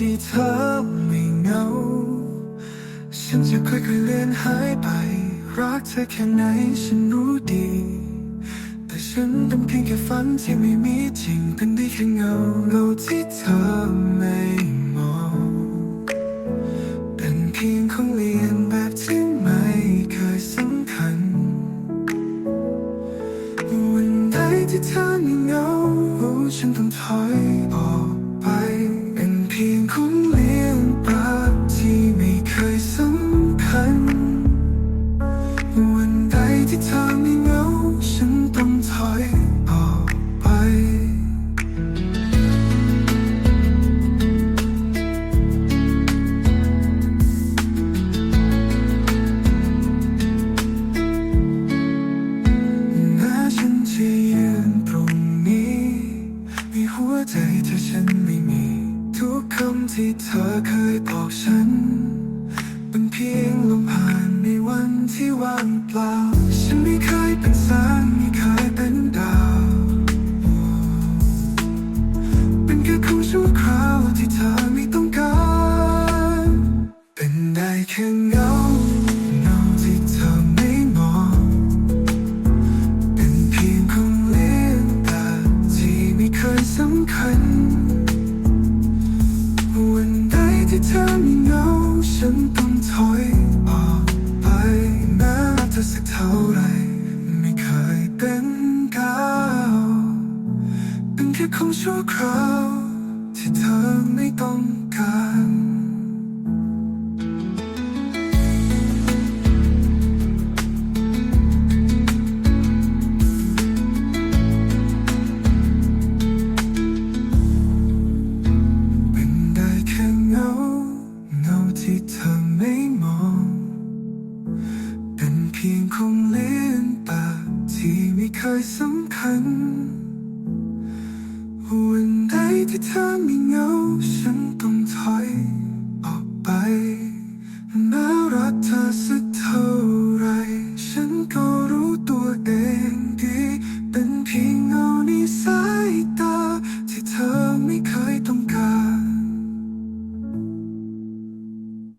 ที่เธอไม่เหงา ฉันจะค่อยๆเลือนหายไป รักเธอแค่ไหนฉันรู้ดี แต่ฉันเป็นเพียงแค่ฝันที่ไม่มีจริง เป็นได้แค่เงาโลกที่เธอไม่มอง เป็นเพียงของเลียนแบบที่ไม่เคยสำคัญ วันใดที่เธอไม่เหงาฉันต้องถอยออก ที่เธอเคยบอกฉัน เป็นเพียงลมผ่านในวันที่ว่างเปล่า ฉันไม่เคยเป็นแสงไม่เคยเป็นดาว เป็นแค่คำชั่วคราวที่เธอไม่ต้องการ เป็นได้แค่เงาเงา เธอม่เงาฉันต้องถอยออกไปแม้เธอสักเท่าไร ไม่เคยเป็นก้าวเป็นแค่ของชั่วคราว ที่เธอไม่ต้องการ พียงคงเลื่อนตาที่ไม่เคยสำคัญ วันใดที่เธอไม่เงา ฉันต้องถอยออกไปแม้รักเธอสักเท่า